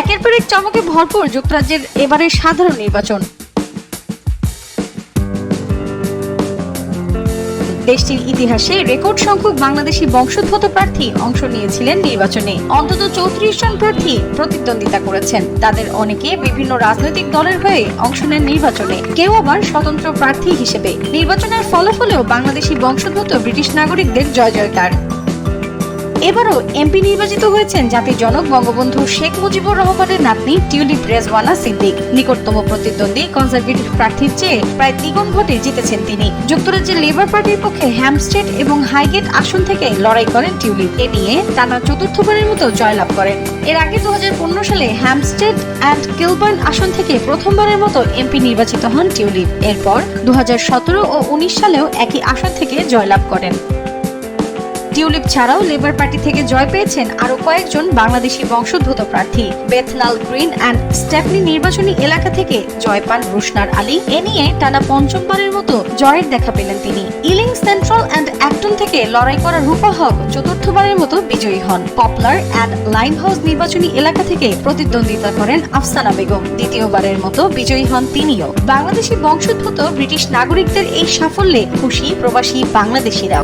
একের পর এক চমকে ভরপুর যুক্তরাজ্যের এবারের সাধারণ নির্বাচন। দেশটির ইতিহাসে রেকর্ড সংখ্যক বাংলাদেশি বংশোদ্ভূত প্রার্থী অংশ নিয়েছিলেন নির্বাচনে। অন্তত চৌত্রিশ জন প্রার্থী প্রতিদ্বন্দ্বিতা করেছেন। তাদের অনেকে বিভিন্ন রাজনৈতিক দলের হয়ে অংশ নেন নির্বাচনে। কেউ আবার স্বতন্ত্র প্রার্থী হিসেবে। নির্বাচনের ফলাফলেও বাংলাদেশি বংশোদ্ভূত ব্রিটিশ নাগরিকদের জয় জয়কার এবারও এমপি নির্বাচিত হয়েছেন জাতির জনক বঙ্গবন্ধু শেখ মুজিবুর রহমানের নাতনি টিউলিপ রেজওয়ানা সিদ্দিক। নিকটতম প্রতিদ্বন্দ্বী কনজারভেটিভ প্রার্থীর চেয়ে প্রায় দ্বিগুণ ভোটে জিতেছেন তিনি। যুক্তরাজ্যের লেবার পার্টির পক্ষে হ্যামস্টেড এবং হাইগেট আসন থেকে লড়াই করেন টিউলিপ। এ নিয়ে টানা চতুর্থবারের মতো জয়লাভ করেন। এর আগে দু হাজার পনেরো সালে হ্যামস্টেড অ্যান্ড কিলবার্ন আসন থেকে প্রথমবারের মতো এমপি নির্বাচিত হন টিউলিপ। এরপর দু হাজার সতেরো ও উনিশ সালেও একই আসন থেকে জয়লাভ করেন। টিউলিপ ছাড়াও লেবার পার্টি থেকে জয় পেয়েছেন আরও কয়েকজন বাংলাদেশি বংশোদ্ভূত প্রার্থী। বেথনাল গ্রিন অ্যান্ড স্টেপনি নির্বাচনী এলাকা থেকে জয় পান রুশনার আলী। এ নিয়ে টানা পঞ্চমবারের মতো জয়ের দেখা পেলেন তিনি। ইলিং সেন্ট্রাল অ্যান্ড অ্যাক্টন থেকে লড়াই করা রূপা হক চতুর্থবারের মতো বিজয়ী হন। পপলার অ্যান্ড লাইম হাউস নির্বাচনী এলাকা থেকে প্রতিদ্বন্দ্বিতা করেন আফসানা বেগম। দ্বিতীয়বারের মতো বিজয়ী হন তিনিও। বাংলাদেশি বংশোদ্ভূত ব্রিটিশ নাগরিকদের এই সাফল্যে খুশি প্রবাসী বাংলাদেশিরা